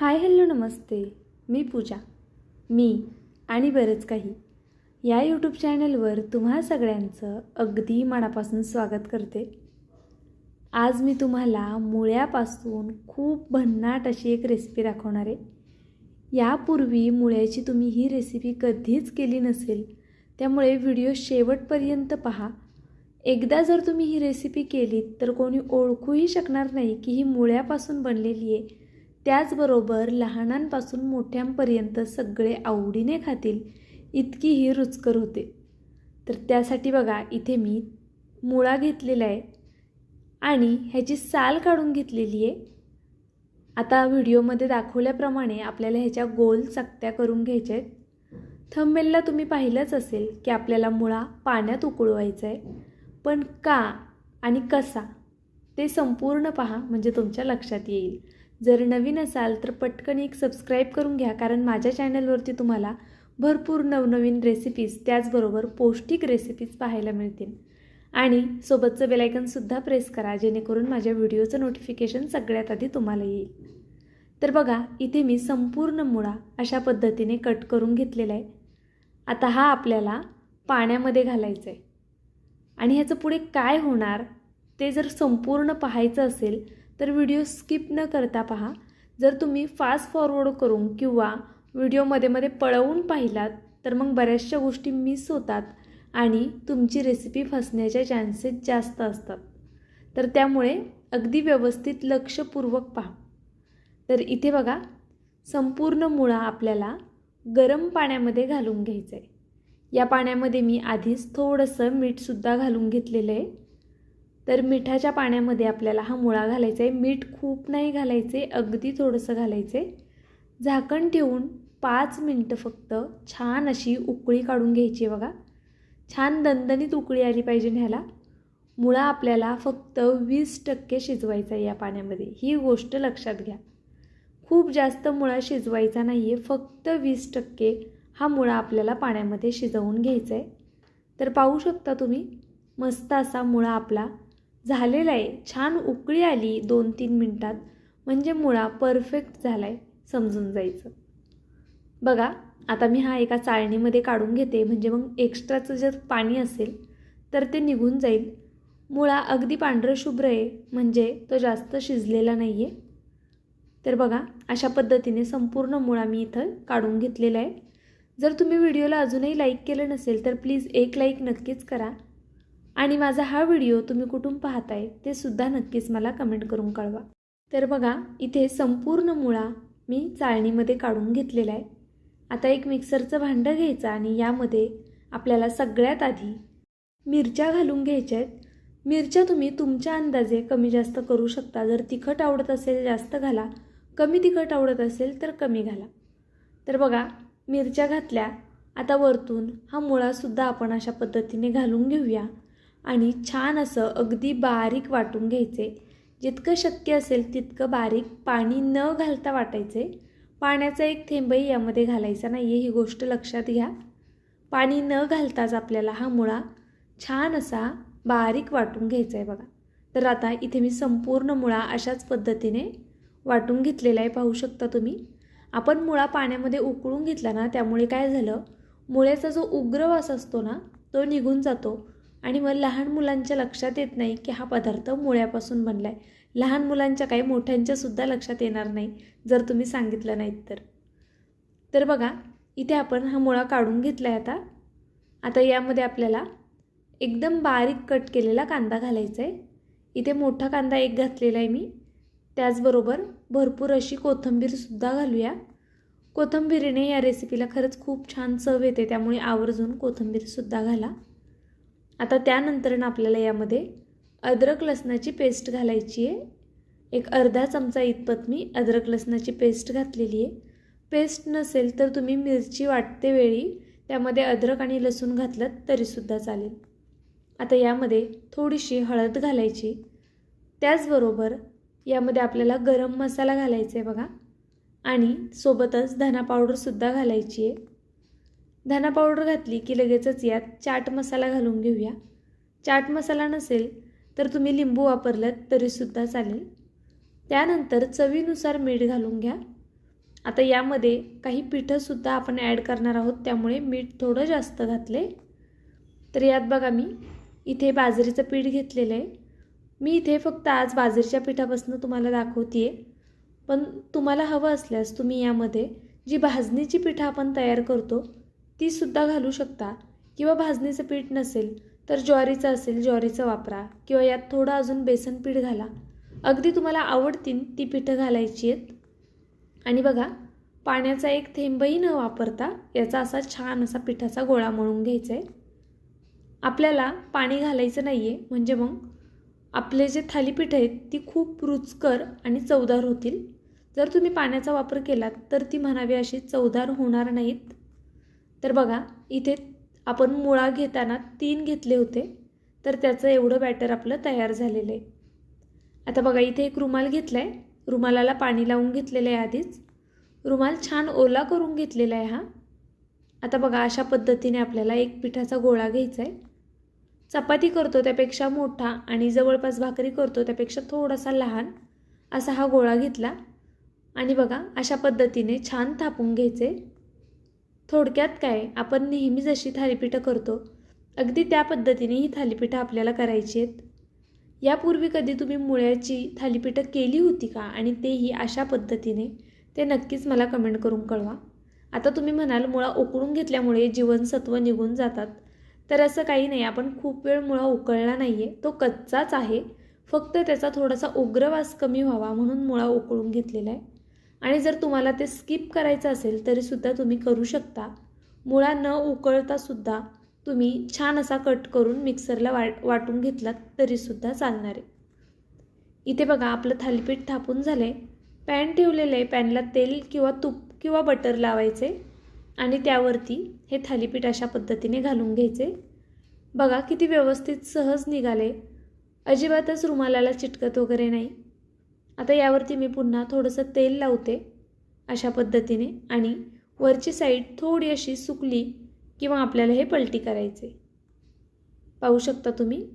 Hi hello नमस्ते. मी पूजा. मी आणि बरंच काही. या यूट्यूब चॅनलवर तुम्हा सगळ्यांचं अगदी मनापासून स्वागत करते. आज मी तुम्हाला मुळ्यापासून खूप भन्नाट अशी एक रेसिपी दाखवणार आहे. यापूर्वी मुळ्याची तुम्ही ही रेसिपी कधीच केली नसेल त्यामुळे व्हिडिओ शेवटपर्यंत पहा. एकदा जर तुम्ही ही रेसिपी केलीत तर कोणी ओळखूही शकणार नाही की ही मुळ्यापासून बनलेली आहे. त्याचबरोबर लहानांपासून मोठ्यांपर्यंत सगळे आवडीने खातील इतकी ही रुचकर होते. तर त्यासाठी बघा इथे मी मुळा घेतलेला आहे आणि ह्याची साल काढून घेतलेली आहे. आता व्हिडिओमध्ये दाखवल्याप्रमाणे आपल्याला ह्याच्या गोल चकत्या करून घ्यायच्या आहेत. थंबेलला तुम्ही पाहिलंच असेल की आपल्याला मुळा पाण्यात उकळवायचा आहे. पण का आणि कसा? ते संपूर्ण पहा म्हणजे तुमच्या लक्षात येईल. जर नवीन असाल तर पटकन एक सबस्क्राईब करून घ्या कारण माझ्या चॅनलवरती तुम्हाला भरपूर नवनवीन रेसिपीज त्याचबरोबर पौष्टिक रेसिपीज पाहायला मिळतील. आणि सोबतचं बेलायकनसुद्धा प्रेस करा जेणेकरून माझ्या व्हिडिओचं नोटिफिकेशन सगळ्यात आधी तुम्हाला येईल. तर बघा इथे मी संपूर्ण मुळा अशा पद्धतीने कट करून घेतलेला आहे. आता हा आपल्याला पाण्यामध्ये घालायचा आहे आणि ह्याचं पुढे काय होणार ते जर संपूर्ण पाहायचं असेल तर व्हिडिओ स्किप न करता पहा. जर तुम्ही फास्ट फॉरवर्ड करून किंवा व्हिडिओमध्ये मध्ये पळवून पाहिलात तर मग बऱ्याचशा गोष्टी मिस होतात आणि तुमची रेसिपी फसण्याच्या चान्सेस जास्त असतात. तर त्यामुळे अगदी व्यवस्थित लक्षपूर्वक पहा. तर इथे बघा संपूर्ण मुळा आपल्याला गरम पाण्यामध्ये घालून घ्यायचं आहे या पाण्यामध्ये मी आधीच थोडंसं मीठसुद्धा घालून घेतलेलं आहे. तर मिठाच्या पाण्यामध्ये आपल्याला हा मुळा घालायचा आहे. मीठ खूप नाही घालायचे अगदी थोडंसं घालायचे. झाकण ठेवून पाच मिनटं फक्त छान अशी उकळी काढून घ्यायची आहे बघा. छान दणदणीत उकळी आली पाहिजे ह्याला. मुळा आपल्याला फक्त वीस टक्के शिजवायचा आहे या पाण्यामध्ये. ही गोष्ट लक्षात घ्या. खूप जास्त मुळा शिजवायचा नाही आहे फक्त वीस टक्के हा मुळा आपल्याला पाण्यामध्ये शिजवून घ्यायचा आहे. तर पाहू शकता तुम्ही मस्त असा मुळा आपला झालेला आहे. छान उकळी आली दोन तीन मिनटात. म्हणजे मुळा परफेक्ट झाला आहे समजून जायचं. बघा आता मी हा एका चाळणीमध्ये काढून घेते. म्हणजे मग एक्स्ट्राचं जर पाणी असेल तर ते निघून जाईल. मुळा अगदी पांढरं शुभ्र आहे. म्हणजे तो जास्त शिजलेला नाही आहे तर बघा अशा पद्धतीने संपूर्ण मुळा मी इथं काढून घेतलेला आहे. जर तुम्ही व्हिडिओला अजूनही लाईक केलं नसेल तर प्लीज एक लाईक नक्कीच करा. आणि माझा हा व्हिडिओ तुम्ही कुठून पाहताय ते सुद्धा नक्कीच मला कमेंट करून कळवा. तर बघा इथे संपूर्ण मुळा मी चाळणीमध्ये काढून घेतलेला आहे. आता एक मिक्सरचं भांडं घ्यायचं आणि यामध्ये आपल्याला सगळ्यात आधी मिरच्या घालून घ्यायच्या आहेत. मिरच्या तुम्ही तुमच्या अंदाजे कमी जास्त करू शकता. जर तिखट आवडत असेल जास्त घाला. कमी तिखट आवडत असेल तर कमी घाला. तर बघा मिरच्या घातल्या. आता वरतून हा मुळासुद्धा आपण अशा पद्धतीने घालून घेऊया. आणि छान असं अगदी बारीक वाटून घ्यायचे. जितकं शक्य असेल तितकं बारीक पाणी न घालता वाटायचे. पाण्याचा एक थेंबही यामध्ये घालायचा नाही आहे ही गोष्ट लक्षात घ्या. पाणी न घालताच आपल्याला हा मुळा छान असा बारीक वाटून घ्यायचा आहे बघा. तर आता इथे मी संपूर्ण मुळा अशाच पद्धतीने वाटून घेतलेला आहे पाहू शकता तुम्ही. आपण मुळा पाण्यामध्ये उकळून घेतला ना त्यामुळे काय झालं? मुळ्याचा जो उग्र वास असतो ना तो निघून जातो. आणि मग लहान मुलांच्या लक्षात येत नाही की हा पदार्थ मुळ्यापासून बनला आहे लहान मुलांच्या काही मोठ्यांच्यासुद्धा लक्षात येणार नाही जर तुम्ही सांगितलं नाहीत तर. तर बघा इथे आपण हा मुळा काढून घेतला आहे आता. आता यामध्ये आपल्याला एकदम बारीक कट केलेला कांदा घालायचा आहे इथे मोठा कांदा एक घातलेला आहे मी. त्याचबरोबर भरपूर अशी कोथिंबीरसुद्धा घालूया. कोथिंबीरीने या रेसिपीला खरंच खूप छान चव येते त्यामुळे आवर्जून कोथिंबीरसुद्धा घाला. आता त्यानंतर आपल्याला यामध्ये अद्रक लसणाची पेस्ट घालायची आहे. एक अर्धा चमचा इतपत मी अद्रक लसणाची पेस्ट घातलेली आहे. पेस्ट नसेल तर तुम्ही मिरची वाटते वेळी त्यामध्ये अद्रक आणि लसूण घातलं तरीसुद्धा चालेल. आता यामध्ये थोडीशी हळद घालायची. त्याचबरोबर यामध्ये आपल्याला गरम मसाला घालायचा आहे बघा. आणि सोबतच धना पावडरसुद्धा घालायची आहे. धना पावडर घातली की लगेचच यात चाट मसाला घालून घेऊया. चाट मसाला नसेल तर तुम्ही लिंबू वापरलात तरीसुद्धा चालेल. त्यानंतर चवीनुसार मीठ घालून घ्या. आता यामध्ये काही पिठंसुद्धा आपण ॲड करणार आहोत त्यामुळे मीठ थोडं जास्त घातले तर यात बघा मी इथे बाजरीचं पीठ घेतलेलं आहे. मी इथे फक्त आज बाजरीच्या पिठापासून तुम्हाला दाखवते आहे पण तुम्हाला हवं असल्यास तुम्ही यामध्ये जी भाजणीची पिठं आपण तयार करतो तीसुद्धा घालू शकता. किंवा भाजणीचं पीठ नसेल तर ज्वारीचं असेल ज्वारीचं वापरा. किंवा यात थोडं अजून बेसन पीठ घाला. अगदी तुम्हाला आवडतील ती पिठं घालायची आहेत. आणि बघा पाण्याचा एक थेंबही न वापरता याचा असा छान असा पिठाचा गोळा मळून घ्यायचा आहे आपल्याला पाणी घालायचं नाही आहे म्हणजे मग आपले जे थालीपीठ आहेत ती खूप रुचकर आणि चवदार होतील. जर तुम्ही पाण्याचा वापर केलात तर ती म्हणावी अशी चवदार होणार नाहीत. तर बघा इथे आपण मुळा घेताना तीन घेतले होते तर त्याचं एवढं बॅटर आपलं तयार झालेलं आहे. आता बघा इथे एक रुमाल घेतला आहे रुमालाला पाणी लावून घेतलेलं आहे आधीच. रुमाल छान ओला करून घेतलेला आहे हा. आता बघा अशा पद्धतीने आपल्याला एक पिठाचा गोळा घ्यायचा आहे. चपाती करतो त्यापेक्षा मोठा आणि जवळपास भाकरी करतो त्यापेक्षा थोडासा लहान असा हा गोळा घेतला. आणि बघा अशा पद्धतीने छान थापून घ्यायचे. थोडक्यात काय? आपण नेहमी जशी थालीपीठं करतो. अगदी त्या पद्धतीने ही थालीपीठं आपल्याला करायची आहेत. यापूर्वी कधी तुम्ही मुळ्याची थालीपीठं केली होती का? आणि तेही अशा पद्धतीने ते नक्कीच मला कमेंट करून कळवा. आता तुम्ही म्हणाल मुळा उकळून घेतल्यामुळे जीवनसत्व निघून जातात. तर असं काही नाही आपण खूप वेळ मुळा उकळला नाही आहे तो कच्चाच आहे. फक्त त्याचा थोडासा उग्रवास कमी व्हावा म्हणून मुळा उकळून घेतलेला आहे. आणि जर तुम्हाला ते स्किप करायचं असेल तरीसुद्धा तुम्ही करू शकता. मुळा न उकळतासुद्धा तुम्ही छान असा कट करून मिक्सरला वाट वाटून घेतलात तरीसुद्धा चालणार आहे. इथे बघा आपलं थालीपीठ थापून झालं आहे पॅन ठेवलेलं आहे पॅनला तेल किंवा तूप किंवा बटर लावायचे आणि त्यावरती हे थालीपीठ अशा पद्धतीने घालून घ्यायचे. बघा किती व्यवस्थित सहज निघाले. अजिबातच रुमालाला चिटकत वगैरे नाही. आता यावरती मी पुन्हा थोडंसं तेल लावते अशा पद्धतीने आणि वरची साईड थोडी अशी सुकली किंवा आपल्याला हे पलटी करायचे. पाहू शकता तुम्ही?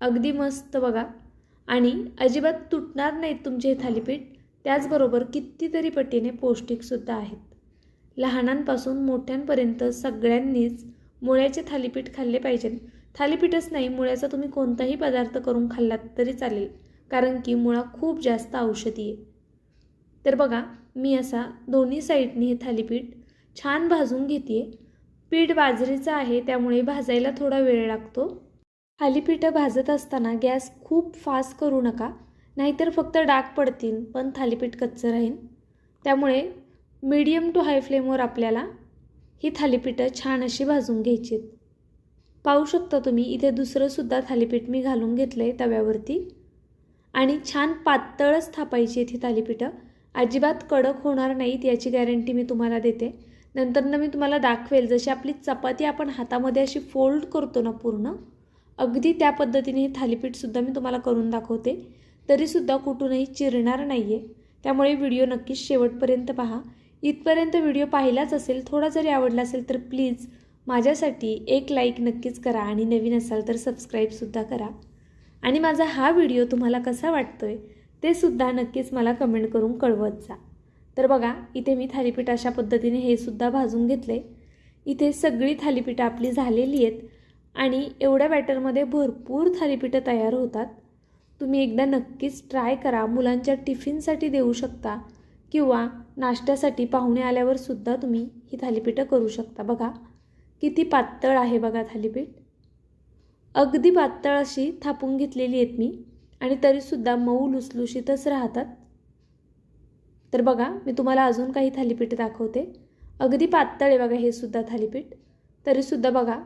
अगदी मस्त बघा. आणि अजिबात तुटणार नाहीत तुमचे हे थालीपीठ. त्याचबरोबर कितीतरी पटीने पौष्टिकसुद्धा आहेत. लहानांपासून मोठ्यांपर्यंत सगळ्यांनीच मुळ्याचे थालीपीठ खाल्ले पाहिजे. थालीपीठच नाही मुळ्याचा तुम्ही कोणताही पदार्थ करून खाल्लात तरी चालेल. कारण की मुळा खूप जास्त औषधी आहे. तर बघा मी असा दोन्ही साईडनी हे थालीपीठ छान भाजून घेते पीठ बाजरीचं आहे त्यामुळे भाजायला थोडा वेळ लागतो. थालीपीठं भाजत असताना गॅस खूप फास्ट करू नका नाहीतर फक्त डाग पडतील पण थालीपीठ कच्चं राहील. त्यामुळे मीडियम टू हाय फ्लेमवर आपल्याला ही थालीपीठं छान अशी भाजून घ्यायची आहेत पाहू शकता तुम्ही इथे दुसरंसुद्धा थालीपीठ मी घालून घेतलं आहे तव्यावरती. आणि छान पातळच थापायची आहेत ही थालीपीठं. अजिबात कडक होणार नाहीत याची गॅरंटी मी तुम्हाला देते. नंतरनं मी तुम्हाला दाखवेल जशी आपली चपाती आपण हातामध्ये अशी फोल्ड करतो ना पूर्ण अगदी त्या पद्धतीने हे थालीपीठसुद्धा मी तुम्हाला करून दाखवते. तरीसुद्धा कुठूनही चिरणार नाही आहे त्यामुळे व्हिडिओ नक्कीच शेवटपर्यंत पहा. इथपर्यंत व्हिडिओ पाहिलाच असेल थोडा जरी आवडला असेल तर प्लीज माझ्यासाठी एक लाईक नक्कीच करा आणि नवीन असाल तर सबस्क्राईबसुद्धा करा. आणि माझा हा व्हिडिओ तुम्हाला कसा वाटतो आहे ते सुद्धा नक्कीच मला कमेंट करून कळवत जा. तर बघा इथे मी थालीपीठ अशा पद्धतीने हे सुद्धा भाजून घेतले. इथे सगळी थालीपीठं आपली झालेली आहेत आणि एवढ्या बॅटरमध्ये भरपूर थालीपीठं तयार होतात. तुम्ही एकदा नक्कीच ट्राय करा मुलांच्या टिफिनसाठी देऊ शकता किंवा नाश्त्यासाठी पाहुणे आल्यावर सुद्धा तुम्ही ही थालीपीठं करू शकता. बघा किती पातळ आहे बघा थालीपीठ. अगदी पातळ अशी थापून घेतलेली आहेत मी आणि तरीसुद्धा मऊ लुसलुशीतच राहतात. तर बघा मी तुम्हाला अजून काही थालीपीठ दाखवते. अगदी पातळ आहे बघा हे सुद्धा थालीपीठ. तरीसुद्धा बघा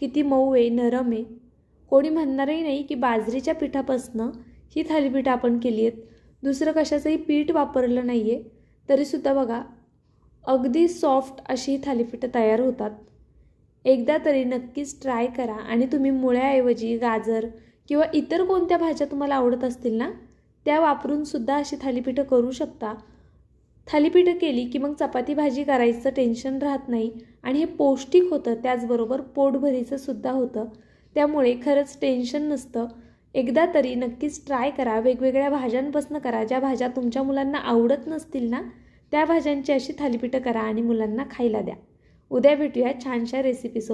किती मऊ आहे नरम आहे. कोणी म्हणणारही नाही की बाजरीच्या पिठापासनं ही थालीपीठं आपण केली आहेत. दुसरं कशाचंही पीठ वापरलं नाही आहे तरीसुद्धा बघा अगदी सॉफ्ट अशी थालीपीठं तयार होतात. एकदा तरी नक्कीच ट्राय करा. आणि तुम्ही मुळ्याऐवजी गाजर किंवा इतर कोणत्या भाज्या तुम्हाला आवडत असतील ना त्या वापरूनसुद्धा अशी थालीपीठं करू शकता. थालीपीठं केली की मग चपाती भाजी करायचं टेन्शन राहत नाही आणि हे पौष्टिक होतं त्याचबरोबर पोटभरीचं सुद्धा होतं. त्यामुळे खरंच टेन्शन नसतं. एकदा तरी नक्कीच ट्राय करा. वेगवेगळ्या भाज्यांपासून करा. ज्या भाज्या तुमच्या मुलांना आवडत नसतील ना त्या भाज्यांची अशी थालीपीठं करा आणि मुलांना खायला द्या. उद्या भेटूया छानशा रेसिपीसोबत